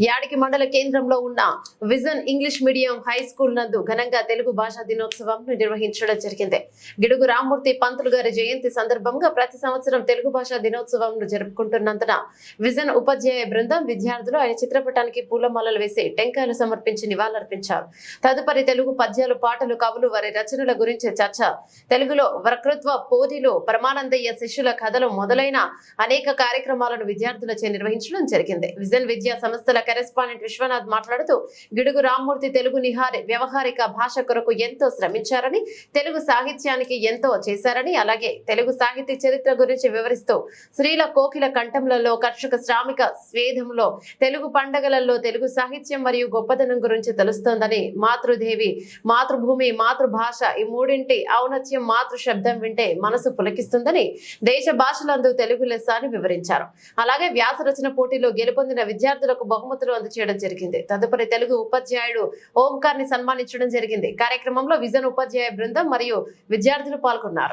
యాడికి మండల కేంద్రంలో ఉన్న Vision English medium high school నందు ఘనంగా తెలుగు భాషా దినోత్సవం నిర్వహించడం జరిగింది. గిడుగు రామ్మూర్తి పంతులు గారి జయంతి సందర్భంగా ప్రతి సంవత్సరం తెలుగు భాషా దినోత్సవం జరుపుకుంటున్నందున విజన్ ఉపాధ్యాయ బృందం విద్యార్థులు ఆయన చిత్రపటానికి పూలమాలలు వేసి టెంకాయలు సమర్పించి నివాళులర్పించారు. తదుపరి తెలుగు పద్యాలు పాటలు కవులు వారి రచనల గురించి చర్చ. తెలుగులో వక్తృత్వ పోటీలు పరమానందయ్య శిష్యుల కథలు మొదలైన అనేక కార్యక్రమాలను విద్యార్థులచే నిర్వహించడం జరిగింది. విజన్ విద్యా సంస్థల కరెస్పాండెంట్ విశ్వనాథ్ మాట్లాడుతూ గిడుగు రామ్మూర్తి తెలుగు నిహారి వ్యవహారిక భాష కొరకు ఎంతో శ్రమించారని తెలుగు సాహిత్యానికి ఎంతో చేశారని అలాగే తెలుగు సాహిత్య చరిత్ర గురించి వివరిస్తూ స్త్రీల కోకిల కంఠంలలో కర్షక శ్రామిక స్వేదంలో తెలుగు పండగలలో తెలుగు సాహిత్యం మరియు గొప్పదనం గురించి తెలుస్తోందని మాతృదేవి మాతృభూమి మాతృభాష ఈ మూడింటి ఔన్నత్యం మాతృ శబ్దం వింటే మనసు పులకిస్తుందని దేశ భాషలందు తెలుగు లెస్స అని వివరించారు. అలాగే వ్యాస రచన పోటీలో గెలుపొందిన విద్యార్థులకు బహుమతులు అందచేయడం జరిగింది. తదుపరి తెలుగు ఉపాధ్యాయుడు ఓంకార్ని సన్మానించడం జరిగింది. కార్యక్రమంలో విజన్ ఉపాధ్యాయ బృందం మరియు విద్యార్థులు పాల్గొన్నారు.